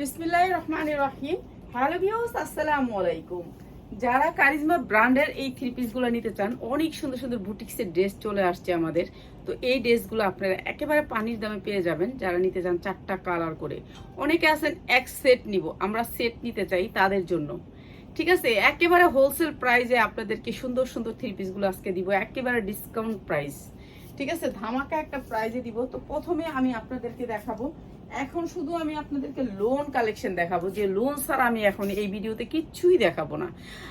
বিসমিল্লাহ রহমান রহিম। Hello views আসসালামু আলাইকুম। যারা কারিজমা ব্র্যান্ডের এই থ্রি পিসগুলো নিতে চান, অনেক সুন্দর সুন্দর বুটিক্সের ড্রেস চলে আসছে আমাদের। তো এই ড্রেসগুলো আপনারা একেবারে পানির দামে পেয়ে যাবেন, যারা নিতে চান চারটা কালার করে। অনেকে আছেন এক সেট নিব, আমরা সেট নিতে চাই তাদের জন্য। ঠিক আছে, একেবারে হোলসেল প্রাইসে আপনাদেরকে সুন্দর সুন্দর থ্রি পিসগুলো আজকে দিব, একেবারে ডিসকাউন্ট প্রাইস ঠিক আছে, ধামাকা একটা প্রাইজে দিব। তো প্রথমে আমি আপনাদেরকে দেখাবো এখন শুধু আমি আপনাদেরকে লোন কালেকশন দেখাবো। যে লোন ছাড়া আমি এখন এই ভিডিওতে কিচ্ছুই দেখাবো না।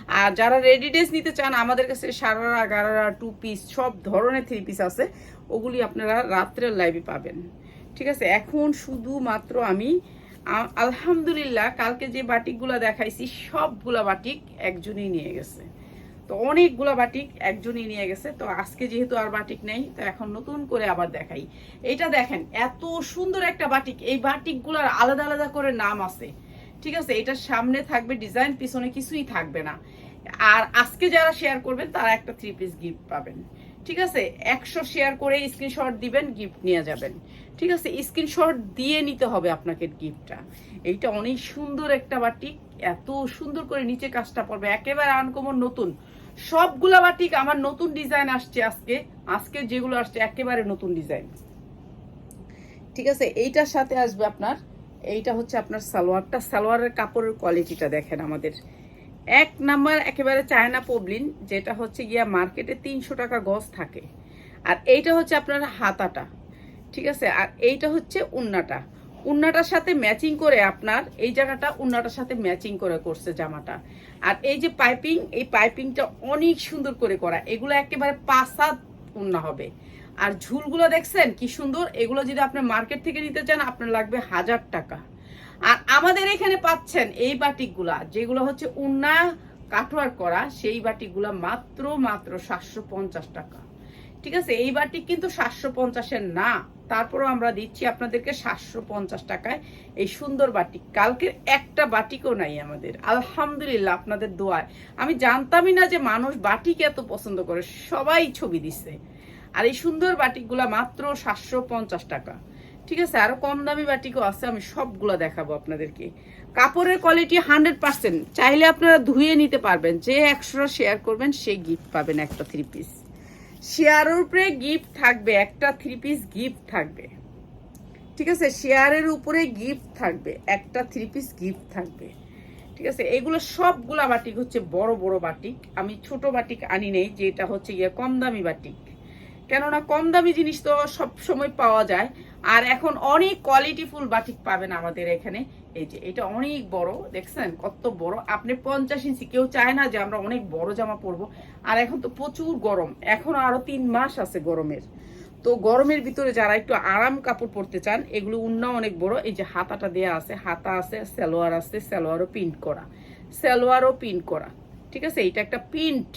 আর যারা রেডি ড্রেস নিতে চান, আমাদের কাছে সারারা, গারারা টু পিস সব ধরনের থ্রি পিস আছে। ওগুলি আপনারা রাত্রের লাইভে পাবেন। ঠিক আছে? এখন শুধুমাত্র আমি, আ- আলহামদুলিল্লাহ, কালকে যে বাটিকগুলা দেখাইছি, সবগুলা বাটিক একজনই নিয়ে গেছে। তো অনেকগুলা বাটিক একজনই নিয়ে গেছে। তো আজকে যেহেতু আর বাটিক নেই, তো এখন নতুন করে আবার দেখাই। এটা দেখেন, এত সুন্দর একটা বাটিক। এই বাটিকগুলোর আলাদা আলাদা করে নাম আছে। ঠিক আছে, এটার সামনে থাকবে ডিজাইন, পিছনে কিছুই থাকবে না। আর আজকে যারা শেয়ার করবেন, তারা একটা থ্রি পিস গিফট পাবেন। ঠিক আছে, একশো শেয়ার করে স্ক্রিনশট দিবেন গিফট নিয়ে যাবেন। ঠিক আছে স্ক্রিনশট দিয়ে নিতে হবে আপনাকে গিফটটা এইটা অনেক সুন্দর একটা বাটিক। এত সুন্দর করে নিচে কাজটা পড়বে একেবারে আনকমন নতুন। সবগুলা বাটিক আমার নতুন ডিজাইন আসছে আজকে। আজকে যেগুলো আসছে, একেবারে নতুন ডিজাইন। ঠিক আছে, এইটার সাথে আসবে আপনার, এইটা হচ্ছে আপনার সালোয়ারটা। সালোয়ারের কাপড়ের কোয়ালিটিটা দেখেন আমাদের। এক নাম্বার একেবারে চায়না পবলিন, যেটা হচ্ছে গিয়া মার্কেটে তিনশো টাকা গজ থাকে। আর এইটা হচ্ছে আপনার হাতাটা। ঠিক আছে, আর এইটা হচ্ছে উন্নাটা। উন্নাটার সাথে ম্যাচিং করে আপনার, এই জায়গাটা উন্নাটার সাথে ম্যাচিং করে করছে জামাটা। আর এই যে পাইপিং এই পাইপিংটা অনেক সুন্দর করে করা। এগুলো একেবারে পাসাদ উন্না হবে। আর ঝুলগুলো দেখছেন, কি সুন্দর? এগুলো যদি আপনি মার্কেট থেকে নিতে চান, আপনার লাগবে হাজার টাকা। আর আমাদের এখানে পাচ্ছেন এই বাটিকগুলা, যেগুলো হচ্ছে উন্না কাঠোয়ার করা, সেই বাটিকগুলা মাত্র মাত্র সাতশো পঞ্চাশ টাকা। ঠিক আছে? এই বাটিক কিন্তু সাতশো পঞ্চাশের না। তারপরও আমরা দিচ্ছি আপনাদেরকে সাতশো পঞ্চাশ টাকায় এই সুন্দর বাটিক কালকের একটা বাটিকও নাই আমাদের। আলহামদুলিল্লাহ আপনাদের দোয়ায়। আমি জানতামই না যে মানুষ বাটিক এত পছন্দ করে। সবাই ছবি দিচ্ছে আর এই সুন্দর বাটিকগুলা মাত্র সাতশো পঞ্চাশ টাকা। ঠিক আছে? আরও কম দামি বাটিকও আছে, আমি সবগুলো দেখাবো আপনাদেরকে। কাপড়ের কোয়ালিটি হান্ড্রেড পার্সেন্ট। চাইলে আপনারা ধুয়ে নিতে পারবেন। যে একশোটা শেয়ার করবেন, সে গিফট পাবেন একটা থ্রি পিস শেয়ারের উপরে গিফট থাকবে, একটা থ্রি পিস গিফট থাকবে। ঠিক আছে? শেয়ারের উপরে গিফট থাকবে, একটা থ্রি পিস গিফট থাকবে। ঠিক আছে? এগুলো সবগুলা বাটিক হচ্ছে বড় বড় বাটিক। আমি ছোট বাটিক আনি নেই, যেটা হচ্ছে গিয়ে কম দামি বাটিক। কেননা কম দামি জিনিস তো সব সময় পাওয়া যায়। আর এখন অনেক কোয়ালিটিফুল বাটিক পাবেন আমাদের এখানে। এই যে, এটা অনেক বড়, দেখছেন? কত বড়। আপনি পঞ্চাশ ইঞ্চি, কেউ চায় না যে আমরা অনেক বড় জামা পরবো। আর এখন তো প্রচুর গরম। এখন আরও তিন মাস আছে গরমের। তো গরমের ভিতরে যারা একটু আরাম কাপড় পরতে চান, এগুলো উন্না অনেক বড়। এই যে হাতাটা দেয়া আছে, হাতা আছে, সালোয়ার আছে, সালোয়ারও প্রিন্ট করা। সালোয়ারও প্রিন্ট করা। ঠিক আছে? এটা একটা প্রিন্ট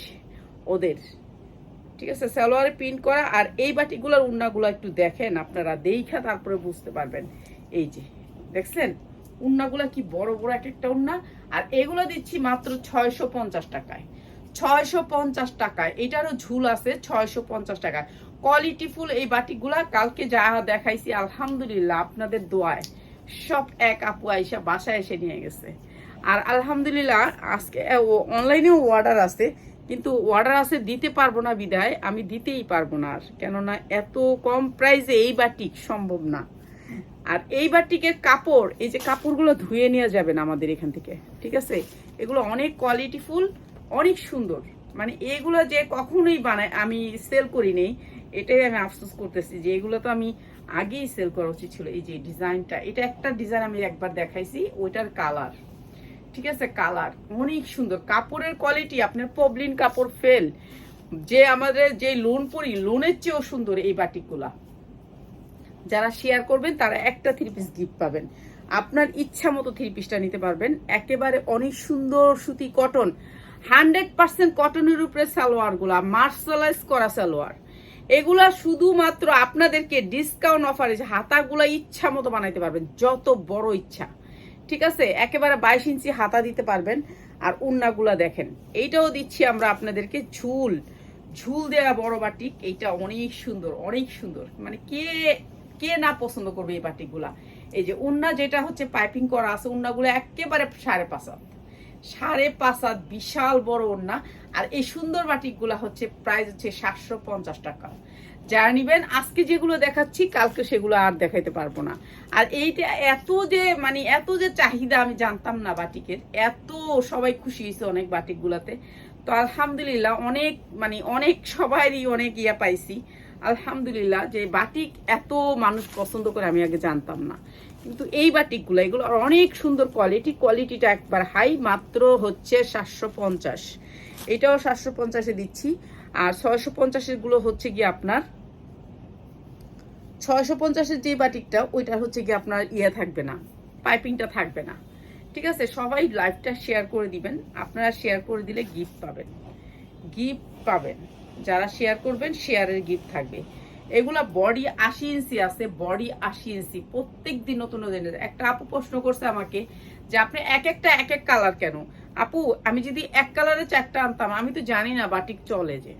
ওদের। ঠিক আছে? সালোয়ারে প্রিন্ট করা। আর এই বাটিগুলোর উন্নাগুলো একটু দেখেন আপনারা, দেখা তারপরে বুঝতে পারবেন। এই যে, দেখছেন? উন্নাগুলো কি বড় বড় এক একটা উন্না? আর এগুলো দিচ্ছি মাত্র ছয়শো পঞ্চাশ টাকায়। ছয়শো পঞ্চাশ টাকায়। এটারও ঝুল আছে, ছয়শো পঞ্চাশ টাকায়। কোয়ালিটি ফুল এই বাটিগুলা কালকে যা দেখাইছি, আলহামদুলিল্লাহ আপনাদের দোয়ায়। সব এক আপু আইসা বাসায় এসে নিয়ে গেছে। আর আলহামদুলিল্লাহ আজকে অনলাইনেও অর্ডার আছে, কিন্তু অর্ডার আছে দিতে পারব না বিদায়, আমি দিতেই পারব না আর। কেননা এত কম প্রাইসে এই বাটিক সম্ভব না। আর এই বাটিকের কাপড়, এই যে কাপড়গুলো ধুয়ে নিয়ে যাবেন আমাদের এখান থেকে, ঠিক আছে? এগুলো অনেক কোয়ালিটিফুল অনেক সুন্দর। মানে এগুলো যে কখনোই বানায়, আমি সেল করি নেই, এটাই আমি আফসোস করতেছি যে এগুলো তো আমি আগেই সেল করা উচিত ছিল, এই যে ডিজাইনটা। এটা একটা ডিজাইন আমি একবার দেখাইছি, ওইটার কালার ঠিক আছে? কালার অনেক সুন্দর। কাপড়ের কোয়ালিটি আপনার পবলিন কাপড় ফেল যে আমাদের যে লোন পরি লোনের চেয়েও সুন্দর এই বাটিকগুলা। যারা শেয়ার করবেন, তারা একটা থ্রি পিস গিফট পাবেন। আপনার ইচ্ছা মতো থ্রি পিসটা নিতে পারবেন। একেবারে অনেক সুন্দর সুতি কটন হান্ড্রেড পার্সেন্ট কটনের উপরে সালোয়ারগুলা মার্শালাইজ করা সালোয়ার। এগুলা শুধুমাত্র আপনাদেরকে ডিসকাউন্ট অফারে হাতাগুলা ইচ্ছা মতো বানাইতে পারবেন, যত বড় ইচ্ছা। ঠিক আছে? একেবারে বাইশ ইঞ্চি হাতা দিতে পারবেন। আর উন্নাগুলা দেখেন, এইটাও দিচ্ছি আমরা আপনাদেরকে ঝুল। ঝুল দেওয়া বড় বাটিক, এইটা অনেক সুন্দর অনেক সুন্দর। মানে কে কে না পছন্দ করবে এই বাটিকগুলা এই যে উন্না যেটা হচ্ছে পাইপিং করা আছে, উন্নাগুলো একেবারে সাড়ে পাঁচ হাত। সাড়ে পাঁচ হাত বিশাল বড় ওন্না আর এই সুন্দর বাটিকগুলো হচ্ছে প্রাইস হচ্ছে সাতশো পঞ্চাশ টাকা। যারা নিবেন, আজকে যেগুলো দেখাচ্ছি, কালকে সেগুলো আর দেখাইতে পারব না। আর এইটা এত যে মানে এত যে চাহিদা আমি জানতাম না বাটিকের, এত সবাই খুশি হয়েছে অনেক বাটিকগুলাতে। তো আলহামদুলিল্লাহ, অনেক মানে অনেক সবারই অনেক ইয়া পাইছি। আলহামদুলিল্লাহ যে বাটিক এত মানুষ পছন্দ করে আমি আগে জানতাম না। কিন্তু এই বাটিকগুলো, এগুলো অনেক সুন্দর কোয়ালিটি কোয়ালিটিটা একবার হাই, মাত্র হচ্ছে সাতশো পঞ্চাশ। এটাও সাতশো পঞ্চাশে দিচ্ছি। আর ছয়শো পঞ্চাশেরগুলো হচ্ছে কি আপনার ছয়শো পঞ্চাশের যে বাটিকটা ওইটা হচ্ছে কি আপনার ইয়ে থাকবে না পাইপিংটা থাকবে না। ঠিক আছে? সবাই লাইভটা শেয়ার করে দিবেন। আপনারা শেয়ার করে দিলে গিফট পাবেন। গিফট পাবেন। যারা শেয়ার করবেন শেয়ারের গিফট থাকবে। এগুলা বডি আশি ইঞ্চি আছে বডি আশি ইঞ্চি প্রত্যেক দিন নতুন নতুন একটা আপু প্রশ্ন করছে আমাকে যে, আপনি এক একটা, এক এক কালার কেন? আপু, আমি যদি এক কালারে চারটা আনতাম, আমি তো জানি না বাটিক চলে যে।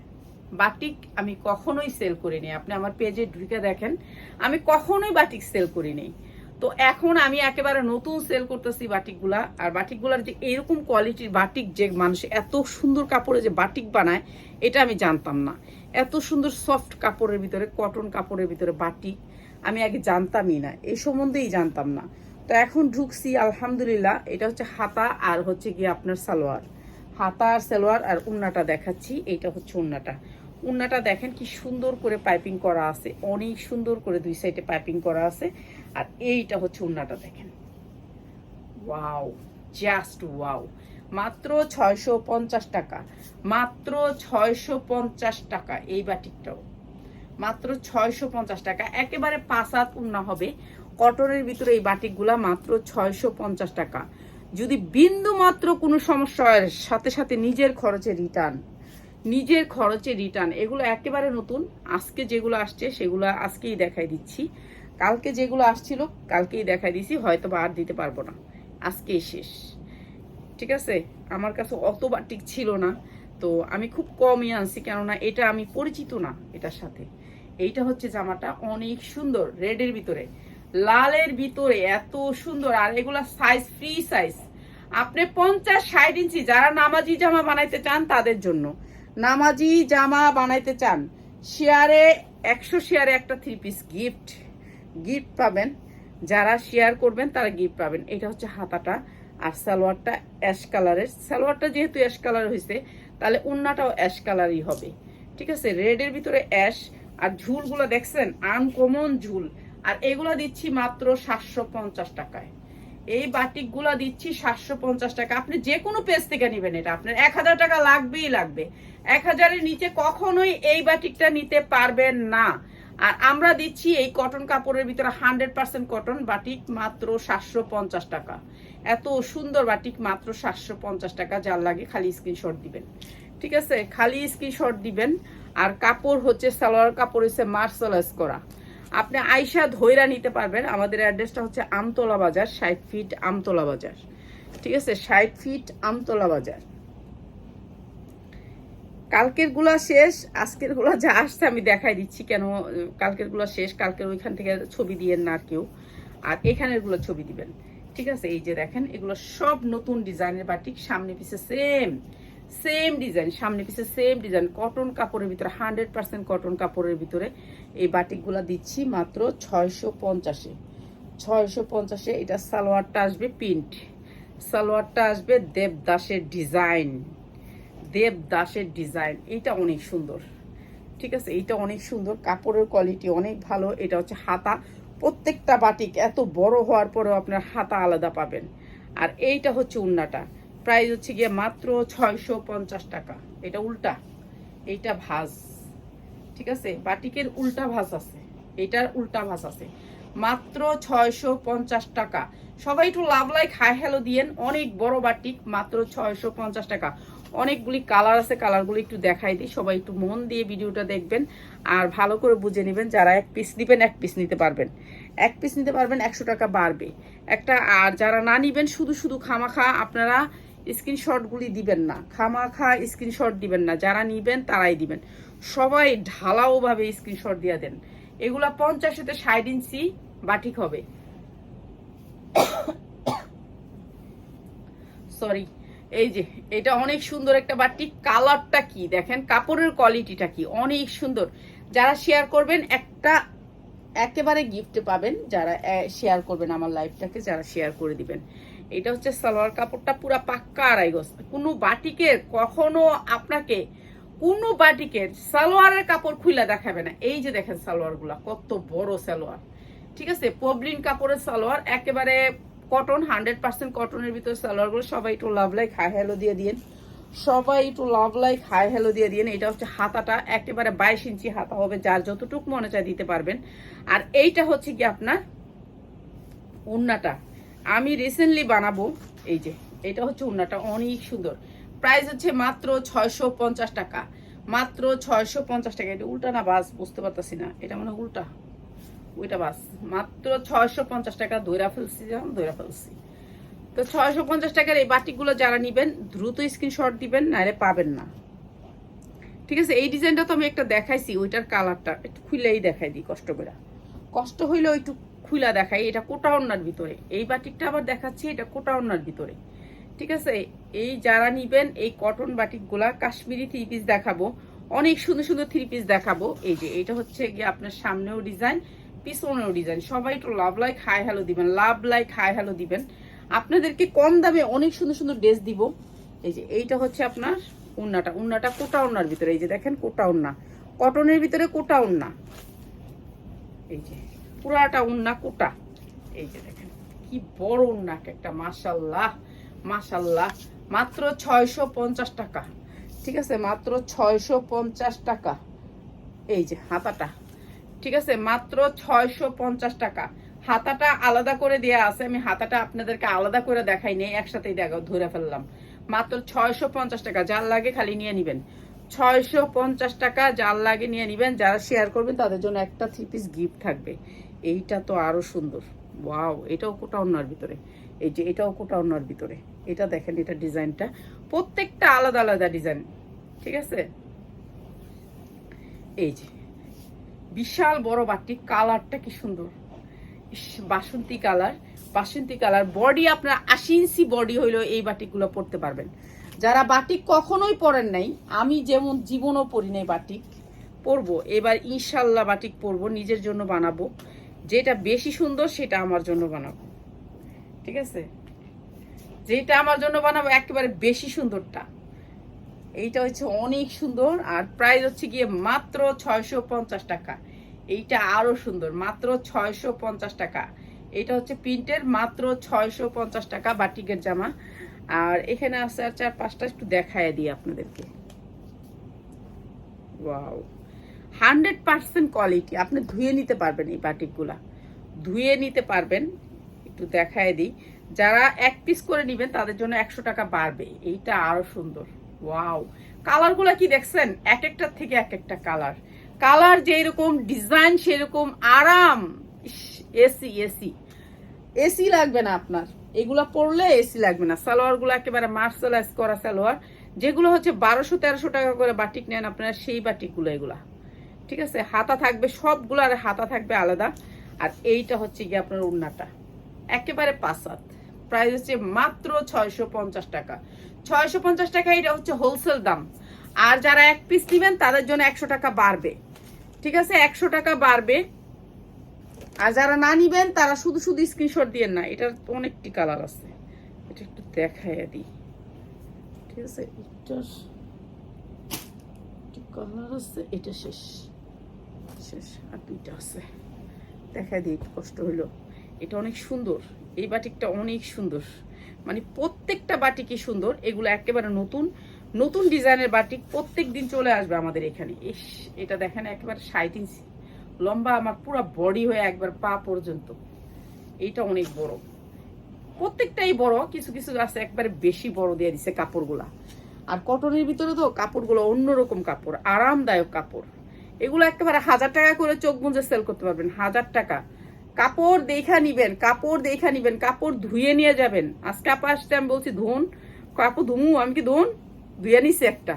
বাটিক আমি কখনোই সেল করিনি। আপনি আমার পেজে ঢুকে দেখেন, আমি কখনোই বাটিক সেল করিনি। তো এখন আমি একেবারে নতুন সেল করতেছি বাটিকগুলা, আর বাটিকগুলার যে এরকম কোয়ালিটির বাটিক যে মানুষ এত সুন্দর কাপড়ে যে বাটিক বানায়, এটা আমি জানতাম না। এত সুন্দর সফট কাপড়ের ভিতরে কটন কাপড়ের ভিতরে বাটিক, আমি আগে জানতামই না। এই সম্বন্ধেই জানতাম না। তো এখন ঢুকছি, আলহামদুলিল্লাহ, এটা হচ্ছে হাতা আর হচ্ছে গিয়ে আপনার সালোয়ার। হাতা আর সালোয়ার আর উন্নাটা দেখাচ্ছি, এইটা হচ্ছে উন্নাটা। উন্নাটা দেখেন কি সুন্দর করে পাইপিং করা আছে। অনেক সুন্দর করে দুই সাইডে পাইপিং করা আছে। আর এইটা হচ্ছে উন্নাটা দেখেন। Wow, just wow. মাত্র ছয়শো পঞ্চাশ টাকা। মাত্র ছয়শো পঞ্চাশ টাকা এই বাটিকটাও। মাত্র ছয়শো পঞ্চাশ টাকা। একেবারে পাঁচ হাত উন্না হবে। কটনের ভিতরে এই বাটিকগুলা মাত্র ছয়শো পঞ্চাশ টাকা। যদি বিন্দু মাত্র কোনো সমস্যা হয়, সাথে সাথে নিজের খরচে রিটার্ন নিজের খরচে রিটার্ন এগুলো একেবারে নতুন। আজকে যেগুলো আসছে, সেগুলো আজকেই দেখাই দিচ্ছি। কালকে যেগুলো আসছিল, কালকেই দেখাই দিছি হয়তো বা আর দিতে পারব না। আজকেই শেষ। ঠিক আছে? আমার কাছে অত বাটিক ছিল না। তো আমি খুব কমই আনছি, কেননা এটা আমি পরিচিত না এটার সাথে। এইটা হচ্ছে জামাটা অনেক সুন্দর রেডের ভিতরে। লালের ভিতরে এত সুন্দর, আর এগুলা সাইজ ফ্রি সাইজ আপনি পঞ্চাশ ষাট ইঞ্চি যারা নামাজি জামা বানাইতে চান তাদের জন্য। নামাজি জামা বানাইতে চান, শেয়ারে, একশো শেয়ারে একটা থ্রি পিস গিফট গিফট পাবেন। যারা শেয়ার করবেন, তারা গিফট পাবেন। এটা হচ্ছে হাতাটা আর সালোয়ারটা অ্যাশ কালারের সালোয়ারটা যেহেতু অ্যাশ কালার হয়েছে তাহলে উন্নাটাও অ্যাশ কালারই হবে। ঠিক আছে? রেডের ভিতরে অ্যাশ আর ঝুলগুলো দেখছেন? আনকমন ঝুল। আর এগুলো দিচ্ছি মাত্র সাতশো পঞ্চাশ টাকায়। এই বাটিকগুলো দিচ্ছি সাতশো পঞ্চাশ টাকা। আপনি যে কোনো পেজ থেকে নেবেন এটা। আপনার এক হাজার টাকা লাগবেই লাগবে। এক হাজারের নিচে কখনোই এই বাটিকটা নিতে পারবেন না। আর আমরা দিচ্ছি এই কটন কাপড়ের ভিতরে হান্ড্রেড পার্সেন্ট কটন বাটিক মাত্র সাতশো পঞ্চাশ টাকা। এত সুন্দর বাটিক মাত্র সাতশো পঞ্চাশ টাকা। যার লাগে খালি স্ক্রিনশট দিবেন। ঠিক আছে? খালি স্ক্রিনশট দিবেন। আর কাপড় হচ্ছে সালোয়ার কাপড় হচ্ছে মার্শালাইজ করা। আপনি আইসা ধৈরা নিতে পারবেন। আমাদের অ্যাড্রেসটা হচ্ছে আমতলা বাজার, ষাট ফিট আমতলা বাজার। ঠিক আছে? ষাট ফিট আমতলা বাজার। কালকেরগুলা শেষ আজকেরগুলা যা আসছে আমি দেখাই দিচ্ছি কেন কালকেরগুলা শেষ, কালকের ওইখান থেকে ছবি দিয়েন না কেউ। আর এখানেরগুলো ছবি দিবেন। ঠিক আছে? এই যে দেখেন, এগুলো সব নতুন ডিজাইনের বাটিক, সামনে পিছে সেম সেম ডিজাইন সামনে পিছে সেম ডিজাইন কটন কাপড়ের ভিতরে হান্ড্রেড পার্সেন্ট কটন কাপড়ের ভিতরে এই বাটিকগুলো দিচ্ছি মাত্র ছয়শো পঞ্চাশে। ছয়শো পঞ্চাশে এটা সালোয়ারটা আসবে প্রিন্ট সালোয়ারটা আসবে দেবদাসের ডিজাইন দেবদাসের ডিজাইন এটা অনেক সুন্দর। ঠিক আছে? এইটা অনেক সুন্দর, কাপড়ের কোয়ালিটি অনেক ভালো, এটা হচ্ছে হাতা। প্রত্যেকটা বাটিক এত বড় হওয়ার পরেও আপনার হাতা আলাদা পাবেন। আর এইটা হচ্ছে উন্নাটা। প্রাইস হচ্ছে গিয়ে মাত্র ছয়শো পঞ্চাশ টাকা। এটা উল্টা। এইটা ভাজ। ঠিক আছে? বাটিকের উল্টা ভাজ আছে। এটার উল্টা ভাজ আছে। মাত্র ছয়শো পঞ্চাশ টাকা। সবাই একটু লাভ লাইক, হাই হ্যালো দিয়েন। অনেক বড় বাটিক, মাত্র ছয়শো পঞ্চাশ টাকা। অনেকগুলি কালার আছে, কালারগুলি একটু দেখাই দিই। সবাই একটু মন দিয়ে ভিডিওটা দেখবেন আর ভালো করে বুঝে নেবেন যারা এক পিস দিবেন এক পিস নিতে পারবেন। এক পিস নিতে পারবেন, একশো টাকা বাড়বে। একটা, আর যারা না নিবেন, শুধু শুধু খামাখা আপনারা স্ক্রিনশটগুলি দিবেন না। খামাখা স্ক্রিনশট দিবেন না। যারা নিবেন, তারাই দিবেন। সবাই ঢালাওভাবে স্ক্রিনশট দিয়ে দেন। এগুলা পঞ্চাশ হতে ষাট ইঞ্চি বাটিক হবে। সরি এই যে, এটা অনেক সুন্দর একটা বাটি। কালারটা কি দেখেন? কাপড়ের কোয়ালিটিটা কি? অনেক সুন্দর। যারা শেয়ার করবেন, একটা একেবারে গিফট পাবেন। যারা শেয়ার করবেন আমার লাইফটাকে যারা শেয়ার করে দিবেন। এটা হচ্ছে সালোয়ার কাপড়টা পুরা পাক্কা আড়াই গজ। কোনো বাটিকের কখনো আপনাকে কোনো বাটিকের সালোয়ারের কাপড় খুলে দেখাবে না। এই যে দেখেন সালোয়ারগুলা, কত বড় সালোয়ার। ঠিক আছে? পবলিন কাপড়ের সালোয়ার, একেবারে কটন হান্ড্রেড পার্সেন্ট কটনের ভিতরে সালোয়ারগুলো। সবাই একটু লাভ লাইক হাই হ্যালো দিয়ে দিন সবাই একটু লাভ লাইক হাই হ্যালো দিয়ে দিন এটা হচ্ছে হাতাটা, একেবারে বাইশ ইঞ্চি হাতা হবে, যার যতটুকু মনে চায় দিতে পারবেন। আর এইটা হচ্ছে কি আপনার উন্নাটা আমি রিসেন্টলি বানাবো, এই যে, এটা হচ্ছে উন্নাটা, অনেক সুন্দর। প্রাইস হচ্ছে মাত্র ছয়শো পঞ্চাশ টাকা। মাত্র ছয়শো পঞ্চাশ টাকা। এটা উল্টা না, বাস, বুঝতে পারতাছি না। এটা মানে উল্টা। ওইটা বাস। মাত্র ছয়শো পঞ্চাশ টাকা দৈরা ফেলছি যেমন দৈরা ফেলছি। তো ছয়শো পঞ্চাশ টাকার এই বাটিকগুলো যারা নিবেন, দ্রুত স্ক্রিনশট দিবেন, নাহলে পাবেন না। ঠিক আছে? এই ডিজাইনটা তো আমি একটা দেখাইছি, ওইটার কালারটা একটু খুলেই দেখাই দিই, কষ্ট করে। কষ্ট হইলেও একটু খুলা দেখাই, এটা কোটা ওড়নার ভিতরে। এই বাটিকটা আবার দেখাচ্ছি, এটা কোটা ওড়নার ভিতরে। ঠিক আছে? এই যারা নিবেন, এই কটন বাটিকগুলা কাশ্মীরি থ্রি পিস দেখাবো। অনেক সুন্দর সুন্দর থ্রি পিস দেখাবো। এই যে, এটা হচ্ছে গিয়ে আপনার সামনেও ডিজাইন পিছনেও ডিজাইন সবাই একটু লাভ লাইক হাই হ্যালো দিবেন। লাভ লাইক হাই হ্যালো দিবেন। আপনাদেরকে কম দামে অনেক সুন্দর সুন্দর ড্রেস দিব। এই যে, এইটা হচ্ছে আপনার উন্নাটা উন্নাটা কোটা উন্নার ভিতরে। এই যে দেখেন, কোটা উন্না কটনের ভিতরে কোটা উন্না এই যে পুরাটা উন্না কোটা এই যে দেখেন, কি বড় উন্না একটা, মাশাল্লাহ মাশাল্লাহ। মাত্র ছয়শো পঞ্চাশ টাকা, ঠিক আছে? মাত্র ছয়শো পঞ্চাশ টাকা। এই যে হাতাটা, ঠিক আছে? মাত্র ছয়শো পঞ্চাশ টাকা। হাতাটা আলাদা করে দেওয়া আছে, আমি হাতাটা আপনাদেরকে আলাদা করে দেখাই নেই, একসাথেই দেখা ধরে ফেললাম। মাত্র ছয়শো পঞ্চাশ টাকা, যার লাগে খালি নিয়ে নিবেন। ছয়শো পঞ্চাশ টাকা, যার লাগে নিয়ে নিবেন, যারা শেয়ার করবেন, তাদের জন্য একটা থ্রি পিস গিফট থাকবে। এইটা তো আরও সুন্দর। ওয়াও, এটাও কোটা অন্যার ভিতরে। এই যে এটাও কোটা অন্যার ভিতরে। এটা দেখেন, এটা ডিজাইনটা। প্রত্যেকটা আলাদা আলাদা ডিজাইন, ঠিক আছে? এই যে, বিশাল বড় বাটি, কালারটা কি সুন্দর। বাসন্তী কালার বাসন্তী কালার। বডি আপনার আশি ইঞ্চি বডি হইলেও এই বাটিকগুলো পরতে পারবেন। যারা বাটিক কখনোই পরেন নাই, আমি যেমন জীবনও পরি নাই বাটিক, পরবো। এবার ইনশাল্লাহ বাটিক পরবো, নিজের জন্য বানাবো। যেটা বেশি সুন্দর সেটা আমার জন্য বানাবো। ঠিক আছে? যেটা আমার জন্য বানাবো, একেবারে বেশি সুন্দরটা। এইটা হচ্ছে অনেক সুন্দর, আর প্রাইস হচ্ছে গিয়ে মাত্র ছয়শো পঞ্চাশ টাকা। এইটা আরও সুন্দর, মাত্র ছয়শো পঞ্চাশ টাকা। এটা হচ্ছে প্রিন্টের মাত্র ছয়শো পঞ্চাশ টাকা বাটিকের জামা। আর এখানে আছে আর চার পাঁচটা একটু দেখায় দিই আপনাদেরকে। ওয়াও। Hundred percent quality. আপনি ধুয়ে নিতে পারবেন এই বাটিকগুলা। ধুয়ে নিতে পারবেন। একটু দেখায় দিই। যারা এক পিস করে নেবেন, তাদের জন্য একশো টাকা বাড়বে। এইটা আরও সুন্দর। ওয়াও! কালারগুলা কি দেখছেন? এক একটার থেকে এক একটা কালার। কালার যেরকম, ডিজাইন সেরকম, আরাম! AC AC. এসি লাগবে না আপনার। এগুলা পরলে এসি লাগবে না। সালোয়ারগুলো একেবারে মার্শালাইজ করা সালোয়ার। যেগুলো হচ্ছে বারোশো তেরোশো টাকা করে বাটিক নেন আপনারা, সেই বাটিকগুলো এগুলা। ঠিক আছে? হাতা থাকবে সবগুলো আর হাতা থাকবে আলাদা। আর এইটা হচ্ছে গিয়ে আপনার উন্নাটা একেবারে পাসাত। প্রাইস হচ্ছে মাত্র ছয়শো পঞ্চাশ টাকা। ছয়শো পঞ্চাশ টাকা এটা হচ্ছে হোলসেল দাম। আর যারা এক পিস নেবেন, তাদের জন্য একশো টাকা বাড়বে। ঠিক আছে? একশো টাকা বাড়বে। আর যারা না নিবেন, তারা শুধু শুধু স্ক্রিনশট দিয়ে না। এটার অনেকটি কালার আছে। এটা একটু দেখাইয়া দিই। ঠিক আছে? এটার কালার আছে, এটা শেষ। শেষ, আর দুইটা আছে। দেখা দিই কষ্ট হইল। এটা অনেক সুন্দর। এই বাটিকটা অনেক সুন্দর। মানে প্রত্যেকটা বাটিকই সুন্দর। এগুলো একেবারে নতুন নতুন ডিজাইনের বাটিক প্রত্যেক দিন চলে আসবে আমাদের এখানে। ইস, এটা দেখেন একেবারে ষাট ইঞ্চি। লম্বা আমার পুরো বডি হয়ে একবার পা পর্যন্ত। এইটা অনেক বড়। প্রত্যেকটাই বড়, কিছু কিছু আছে একবারে বেশি বড় দিয়ে দিছে কাপড়গুলা। আর কটনের ভিতরে তো কাপড়গুলো অন্যরকম কাপড়, আরামদায়ক কাপড়। এগুলো একেবারে হাজার টাকা করে চোখ গুঁজে সেল করতে পারবেন, হাজার টাকা। কাপড় দেখা নিবেন, কাপড় দেখা নিবেন, কাপড় ধুয়ে নিয়ে যাবেন। আজকে আপা আসতে আমি বলছি, ধুন কাপড় ধুমু, আমি কি ধুন? ধুয়ে নিছি একটা।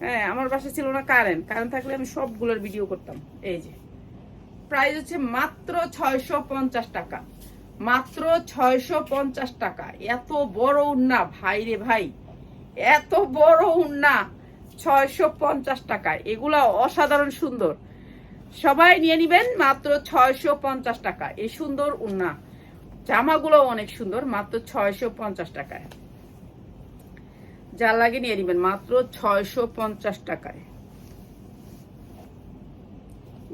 হ্যাঁ আমার বাসা ছিল না কারেন্ট কারেন্ট থাকলে আমি সবগুলোর ভিডিও করতাম। এই যে। প্রাইস হচ্ছে মাত্র ছয়শো পঞ্চাশ টাকা। মাত্র ছয়শো পঞ্চাশ টাকা। এত বড় উন্না ভাই রে ভাই। এত বড় উন্না। ছয়শো পঞ্চাশ টাকা। এগুলা অসাধারণ সুন্দর। সবাই নিয়ে নিবেন মাত্র ছয়শো পঞ্চাশ টাকা। এই সুন্দর উন্না। জামাগুলো অনেক সুন্দর, মাত্র ছয়শো পঞ্চাশ টাকায়। যা লাগে নিয়ে নিবেন মাত্র ছয়শো পঞ্চাশ টাকায়।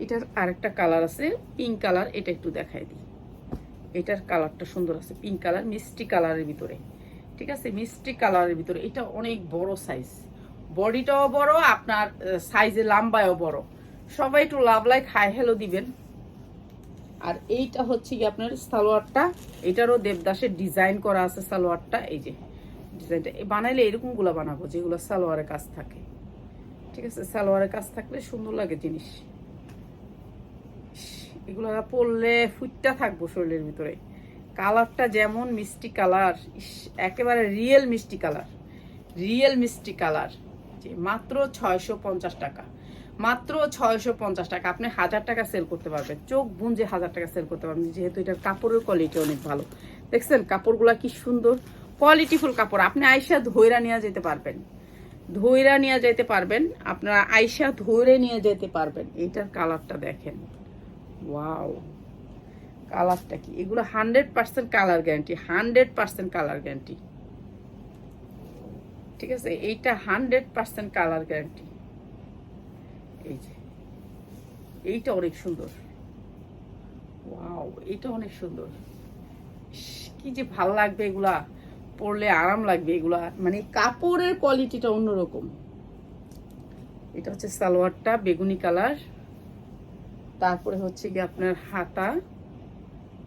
এটার আরেকটা কালার আছে, পিঙ্ক কালার। এটা একটু দেখাই দিই। এটার কালারটা সুন্দর আছে, পিঙ্ক কালার, মিষ্টি কালারের ভিতরে। ঠিক আছে, মিষ্টি কালারের ভিতরে। এটা অনেক বড় সাইজ বডিটাও বড়, আপনার সাইজে লম্বায়ও বড়। সবাই একটু লাভ লাইক হাই হ্যালো দিবেন। আর এইটা হচ্ছে কি আপনার সালোয়ারটা? এটারও দেবদাসের ডিজাইন করা আছে সালোয়ারটা, এই যে ডিজাইনটা বানাইলে এরকমগুলা বানাবো, যেগুলো সালোয়ারের কাজ থাকে। ঠিক আছে, সালোয়ারের কাজ থাকলে সুন্দর লাগে জিনিস। এগুলো পরলে ফুটটা থাকব শরীরের ভিতরে। কালারটা যেমন মিষ্টি কালার, ইস, একেবারে রিয়েল মিষ্টি কালার। রিয়েল মিষ্টি কালার। যে মাত্র ছয়শো পঞ্চাশ টাকা। মাত্র ছয়শো পঞ্চাশ টাকা। আপনি হাজার টাকা সেল করতে পারবেন। চোখ বুঞ্জে হাজার টাকা সেল করতে পারবেন। যেহেতু এটার কাপড়ের কোয়ালিটি অনেক ভালো। দেখছেন কাপড়গুলা কি সুন্দর? কোয়ালিটিফুল কাপড়। আপনি আইসা ধৈরা নিয়ে যেতে পারবেন। ধৈরা নিয়ে যেতে পারবেন। আপনারা আইসা ধৈরে নিয়ে যেতে পারবেন। এইটার কালারটা দেখেন। ওয়াও কালারটা কি? এগুলো hundred percent colour guarantee hundred percent colour guarantee ঠিক আছে? এইটা হান্ড্রেড পার্সেন্ট কালার গ্যারান্টি এই যে, এইটা অনেক সুন্দর। ওয়াও এইটা অনেক সুন্দর। কি যে ভালো লাগবে এগুলা। পরলে আরাম লাগবে এগুলা। মানে কাপড়ের কোয়ালিটিটা অন্যরকম। এটা হচ্ছে সালোয়ারটা, বেগুনি কালার। তারপরে হচ্ছে কি আপনার হাতা।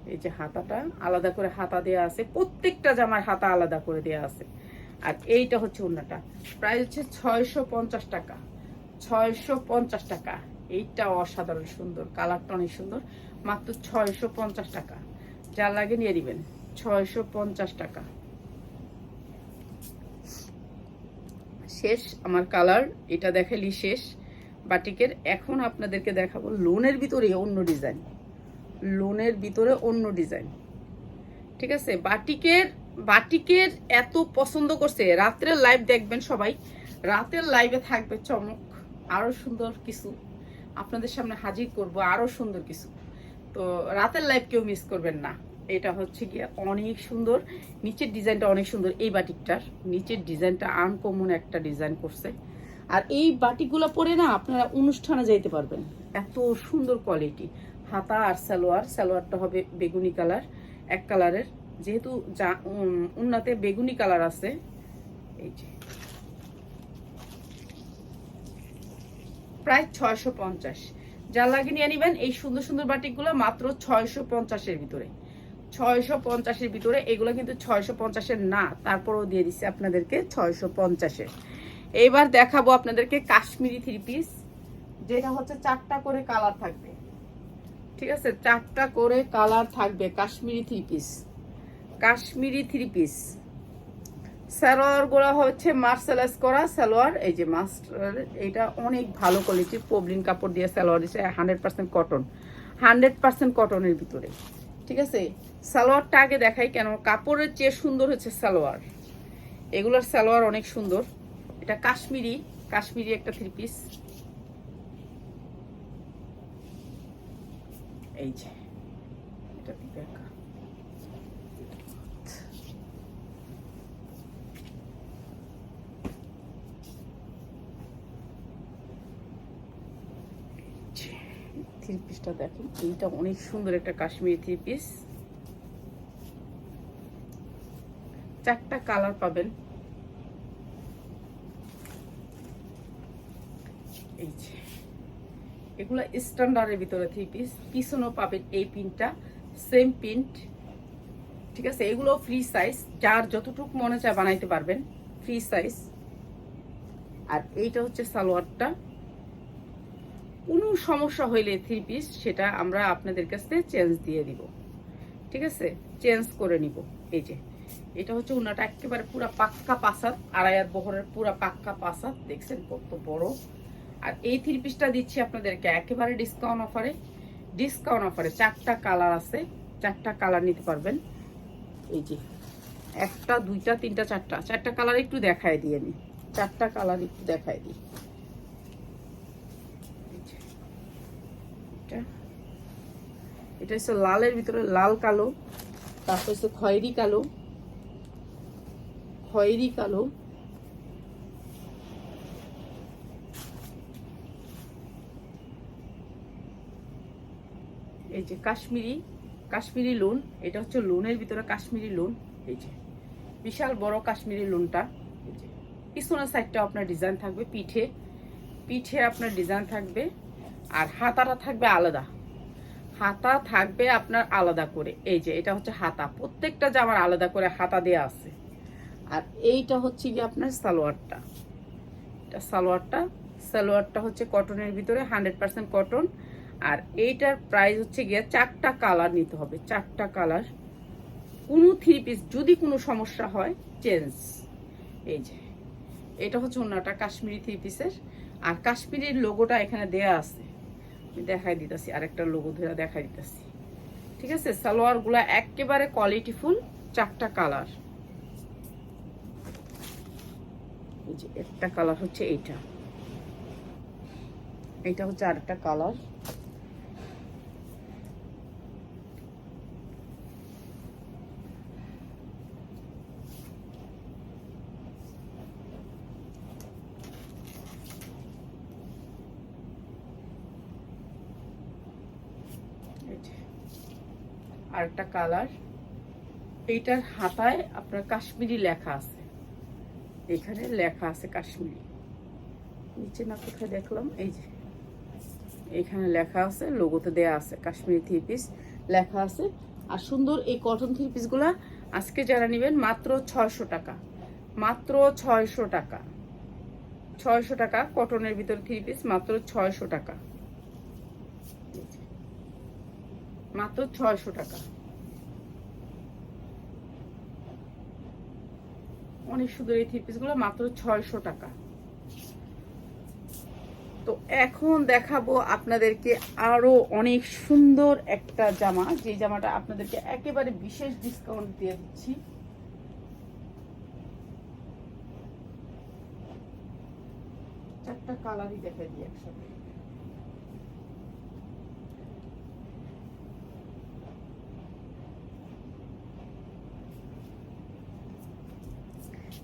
এই যে হাতাটা, আলাদা করে হাতা দেয়া আছে। প্রত্যেকটা জামার হাতা আলাদা করে দেয়া আছে। আর এইটা হচ্ছে অন্যটা প্রাইস হচ্ছে ছয়শো পঞ্চাশ টাকা। ছয়শো পঞ্চাশ টাকা। এইটা অসাধারণ সুন্দর, কালারটা অনেক সুন্দর। মাত্র ছয়শো পঞ্চাশ টাকা। যা লাগে নিয়ে দিবেন ছয়শো পঞ্চাশ টাকা। শেষ আমার কালার। এটা দেখালি শেষ। বাটিকের। এখন আপনাদেরকে দেখাবো লোনের ভিতরে অন্য ডিজাইন। লোনের ভিতরে অন্য ডিজাইন। ঠিক আছে? বাটিকের বাটিকের এত পছন্দ করছে। রাত্রের লাইভ দেখবেন সবাই। রাতের লাইভে থাকবে চমক, আরও সুন্দর কিছু। আপনাদের সামনে হাজির করব আরও সুন্দর কিছু। তো রাতের লাইভ কেউ মিস করবেন না। এটা হচ্ছে গিয়ে অনেক সুন্দর। নিচের ডিজাইনটা অনেক সুন্দর। এই বাটিকটার নিচের ডিজাইনটা আনকমন একটা ডিজাইন করছে। আর এই বাটিকগুলো পরে না আপনারা অনুষ্ঠানে যাইতে পারবেন। এত সুন্দর কোয়ালিটি হাতা আর সালোয়ার। সালোয়ারটা হবে বেগুনি কালার এক কালারের যেহেতু উন্নাতে বেগুনি কালার আছে, এই যে। প্রায় ছয়শো পঞ্চাশ। যা লাগে নিয়ে নিবেন এই সুন্দর সুন্দর বাটিকগুলো মাত্র ছয়শো পঞ্চাশের ভিতরে। ছয়শো পঞ্চাশের ভিতরে, এগুলো কিন্তু ছয়শো পঞ্চাশের না, তারপরেও দিয়ে দিচ্ছি আপনাদেরকে ছয়শো পঞ্চাশের। এইবার দেখাবো আপনাদেরকে কাশ্মীরি থ্রি পিস, যেটা হচ্ছে চারটা করে কালার থাকবে। ঠিক আছে? চারটা করে কালার থাকবে Kashmiri three piece. Kashmiri three piece সালোয়ারগুলো হচ্ছে মার্শালাইজ করা সালোয়ার, এই যে মাস্টার এটা অনেক ভালো কোয়ালিটির পবলিন কাপড় দিয়ে সালোয়ার দিচ্ছে hundred percent cotton hundred percent কটনের ভিতরে, ঠিক আছে? সালোয়ারটা আগে দেখাই কেন, কাপড়ের চেয়ে সুন্দর হচ্ছে সালোয়ার। এগুলোর সালোয়ার অনেক সুন্দর। এটা কাশ্মীরি কাশ্মীরি একটা থ্রি পিস এই যে এটা দেখা থ্রি পিসটা দেখেন। এইটা অনেক সুন্দর একটা কাশ্মীরি থ্রি পিস। চারটা কালার পাবেন। এই যে। এগুলো স্ট্যান্ডার্ডের ভিতরে থ্রি পিস। পিছনেও পাবেন এই পিনটা। সেম প্রিন্ট ঠিক আছে? এগুলো ফ্রি সাইজ। যার যতটুক মনে চায় বানাইতে পারবেন। Free size. আর এইটা হচ্ছে সালোয়ারটা। সমস্যা হইলে থ্রি পিস সেটা আমরা আপনাদের কাছ থেকে চেঞ্জ দিয়ে দিব। ঠিক আছে? চেঞ্জ করে নিব। এই যে, এটা হচ্ছে উনাটা একেবারে পুরা পাক্কা পাসাদ, আড়াই বহরের পুরা পাক্কা পাসাদ, দেখছেন কত বড়। আর এই থ্রি পিসটা দিচ্ছি আপনাদেরকে একেবারে ডিসকাউন্ট অফারে ডিসকাউন্ট অফারে চারটা কালার আছে, চারটা কালার নিতে পারবেন। এই যে, একটা, দুইটা, তিনটা, চারটা চারটা কালার একটু দেখায় দিই আমি চারটা কালার একটু দেখায় দিই এই যে, এটা এটা হচ্ছে লালের ভিতরে লাল কালো, তারপর হচ্ছে খয়েরি কালো খয়েরি কালো। এই যে কাশ্মীরি কাশ্মীরি লোন, এটা হচ্ছে লোনের ভিতরে কাশ্মীরি লোন। এই যে বিশাল বড় কাশ্মীরি লোনটা। এই যে পিছনের সাইডটা আপনার ডিজাইন থাকবে, পিঠে পিঠে আপনার ডিজাইন থাকবে, আর হাতাটা থাকবে আলাদা। হাতা থাকবে আপনার আলাদা করে। এই যে, এটা হচ্ছে হাতা। প্রত্যেকটা জামার আলাদা করে হাতা দেয়া আছে। আর এইটা হচ্ছে কি আপনার সালোয়ারটা। এটা সালোয়ারটা। সালোয়ারটা হচ্ছে কটনের ভিতরে, হান্ড্রেড পার্সেন্ট কটন। আর এইটার প্রাইস হচ্ছে গিয়ে চারটা কালার নিতে হবে। চারটা কালার। কোনো থ্রি পিস, যদি কোনো সমস্যা হয়, চেঞ্জ। এই যে, এটা হচ্ছে অন্যটা কাশ্মীরি থ্রি পিসের। আর কাশ্মীরির লোগোটা এখানে দেয়া আছে। দেখাই দিতেছি, আরেকটা লোগো ধরে দেখাই দিতেছি। ঠিক আছে? সালোয়ারগুলো একেবারে কোয়ালিটিফুল চারটা কালার একটা কালার হচ্ছে এইটা। এইটা হচ্ছে আরেকটা কালার এই যে আরেকটা কালার এইটার হাতায় আপনার কাশ্মীরি লেখা আছে। এখানে লেখা আছে কাশ্মীরি। নিচে না কোথায় দেখলাম? এই যে, এখানে লেখা আছে লোগোতে দেয়া আছে কাশ্মীরি থ্রি পিস লেখা আছে। আর সুন্দর এই কটন থ্রি আজকে যারা নেবেন মাত্র ছয়শো টাকা, মাত্র ছয়শো টাকা। ছয়শো টাকা কটনের ভিতর থ্রি পিস মাত্র ছয়শো টাকা। মাত্র ছয়শো টাকা। অনেক সুন্দর এই থ্রি মাত্র ছয়শো টাকা। তো এখন দেখাবো আপনাদেরকে আরও অনেক সুন্দর একটা জামা, যে জামাটা আপনাদেরকে একেবারে বিশেষ ডিসকাউন্ট দিয়ে দিচ্ছি। চারটা কালারই দেখে দিই একসাথে।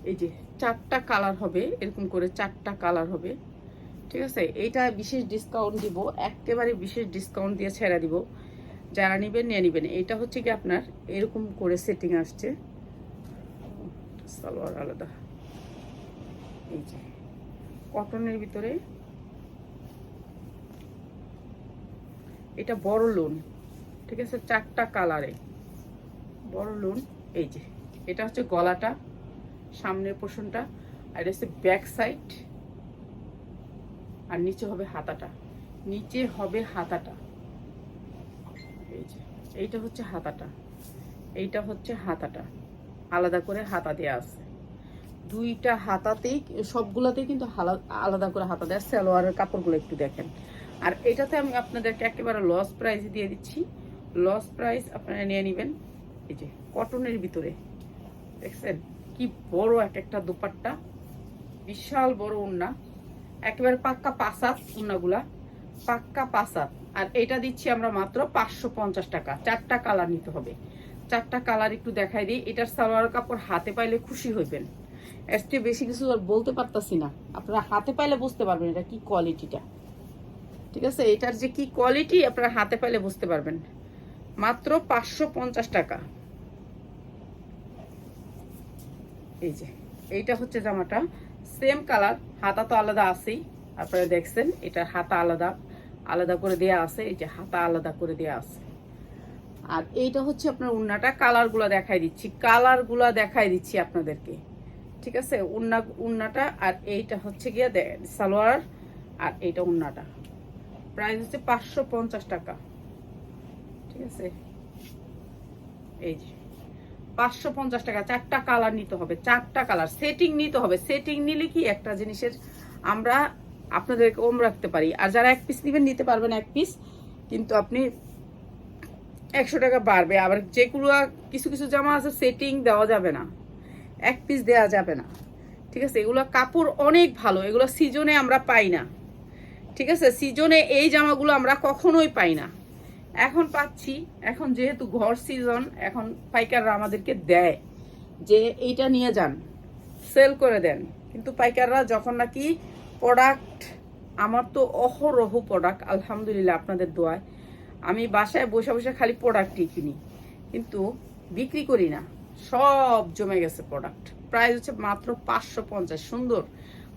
এই যে চারটা কালার হবে, এরকম করে চারটা কালার হবে, ঠিক আছে? এইটা বিশেষ ডিসকাউন্ট দিব, একেবারে বিশেষ ডিসকাউন্ট দিয়ে ছেড়ে দিব। যারা নেবেন, নিয়ে নেবেন। এটা হচ্ছে কি আপনার, এরকম করে সেটিং আসছে। সালোয়ার আলাদা। এই যে কটনের ভিতরে। এটা বড় লোন ঠিক আছে? চারটা কালারে বড় লোন এই যে, এটা হচ্ছে গলাটা। সামনের পোর্শনটা আর হচ্ছে ব্যাক সাইড আর নিচে হবে হাতাটা। নিচে হবে হাতাটা। এই যে, এইটা হচ্ছে হাতাটা। এইটা হচ্ছে হাতাটা। আলাদা করে হাতা দেওয়া আছে। দুইটা হাতাতেই, সবগুলোতেই কিন্তু আলাদা করে হাতা দেওয়া সালোয়ারের কাপড়গুলো একটু দেখেন। আর এটাতে আমি আপনাদেরকে একেবারে লস প্রাইস দিয়ে দিচ্ছি। লস প্রাইস আপনারা নিয়ে নেবেন। এই যে কটনের ভিতরে। দেখছেন? কি বড় এক একটা দুপাট্টা। বিশাল বড় উন্না। একেবারে পাক্কা পাসাত উন্নাগুলা। পাক্কা পাসাত আর এটা দিচ্ছি আমরা মাত্র পাঁচশো পঞ্চাশ টাকা। চারটা কালার নিতে হবে। চারটা কালার একটু দেখাই দিই। এটার সালোয়ার কাপড় হাতে পাইলে খুশি হইবেন। এর বেশি কিছু আর বলতে পারতাছি না। আপনারা হাতে পাইলে বুঝতে পারবেন এটা কি কোয়ালিটিটা। ঠিক আছে? এটার যে কি কোয়ালিটি, আপনারা হাতে পাইলে বুঝতে পারবেন। মাত্র পাঁচশো পঞ্চাশ টাকা। এই যে, এইটা হচ্ছে জামাটা। সেম কালার হাতা তো আলাদা আছেই। আপনারা দেখছেন এটা হাতা আলাদা আলাদা করে দেয়া আছে, এই যে হাতা আলাদা করে দেয়া আছে। আর এইটা হচ্ছে আপনার উন্নাটা কালারগুলো দেখাই দিচ্ছি কালারগুলো দেখাই দিচ্ছি আপনাদেরকে। ঠিক আছে? উন্না, উন্নাটা, আর এইটা হচ্ছে গিয়ে সালোয়ার, আর এইটা উন্নাটা। প্রাইস হচ্ছে পাঁচশো পঞ্চাশ টাকা। ঠিক আছে? এই যে। পাঁচশো পঞ্চাশ টাকা, চারটা কালার নিতে হবে, চারটা কালার সেটিং নিতে হবে। সেটিং নিলে কি একটা জিনিসের আমরা আপনাদেরকে ওম রাখতে পারি। আর যারা এক পিস নেবেন, নিতে পারবেন এক পিস কিন্তু আপনি একশো টাকা বাড়বে। আবার যেগুলো কিছু কিছু জামা আছে সেটিং দেওয়া যাবে না। এক পিস দেওয়া যাবে না। ঠিক আছে? এগুলো কাপড় অনেক ভালো। এগুলো সিজনে আমরা পাই না। ঠিক আছে? সিজনে এই জামাগুলো আমরা কখনোই পাই না। এখন পাচ্ছি, এখন যেহেতু ঘর সিজন এখন পাইকাররা আমাদেরকে দেয় যে এইটা নিয়ে যান সেল করে দেন। কিন্তু পাইকাররা যখন নাকি প্রোডাক্ট আমার তো অহরহ প্রোডাক্ট আলহামদুলিল্লাহ আপনাদের দোয়ায়, আমি বাসায় বসে বসে খালি প্রোডাক্টই কিনি। কিন্তু বিক্রি করি না, সব জমে গেছে প্রোডাক্ট প্রাইস হচ্ছে মাত্র পাঁচশো পঞ্চাশ, সুন্দর।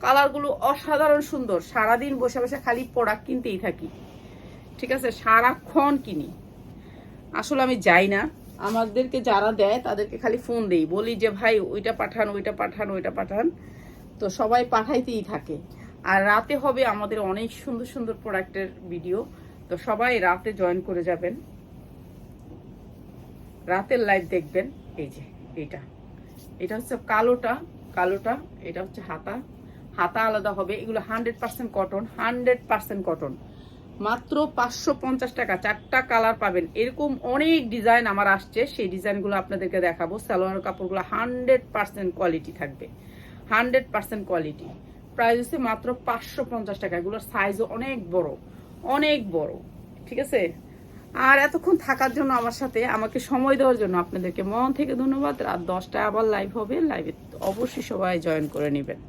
কালারগুলো অসাধারণ সুন্দর, সারাদিন বসে বসে খালি প্রোডাক্ট কিনতেই থাকি। ঠিক আছে, সারাক্ষণ কিনি। আসলে আমি যাই না। আমাদেরকে যারা দেয়, তাদেরকে খালি ফোন দেই। বলি যে, ভাই, ওইটা পাঠান ওইটা পাঠান ওইটা পাঠান। তো সবাই পাঠাইতেই থাকে। আর রাতে হবে আমাদের অনেক সুন্দর সুন্দর প্রোডাক্টের ভিডিও তো সবাই রাতে জয়েন করে যাবেন। রাতের লাইভ দেখবেন। এই যে, এইটা। এটা হচ্ছে কালোটা কালোটা, এটা হচ্ছে হাতা। হাতা আলাদা হবে। এগুলো hundred percent cotton hundred percent cotton মাত্র পাঁচশো পঞ্চাশ টাকা, চারটা কালার পাবেন। এরকম অনেক ডিজাইন আমার আসছে, সেই ডিজাইনগুলো আপনাদেরকে দেখাবো। সালোয়ার কাপড়গুলো হান্ড্রেড পার্সেন্ট কোয়ালিটি থাকবে। Hundred percent quality. প্রাইস হচ্ছে মাত্র পাঁচশো পঞ্চাশ টাকা। এগুলোর সাইজও অনেক বড় অনেক বড়। ঠিক আছে? আর এতক্ষণ থাকার জন্য আমার সাথে, আমাকে সময় দেওয়ার জন্য আপনাদেরকে মন থেকে ধন্যবাদ। রাত দশটায় আবার লাইভ হবে। লাইভে অবশ্যই সবাই জয়েন করে নেবেন।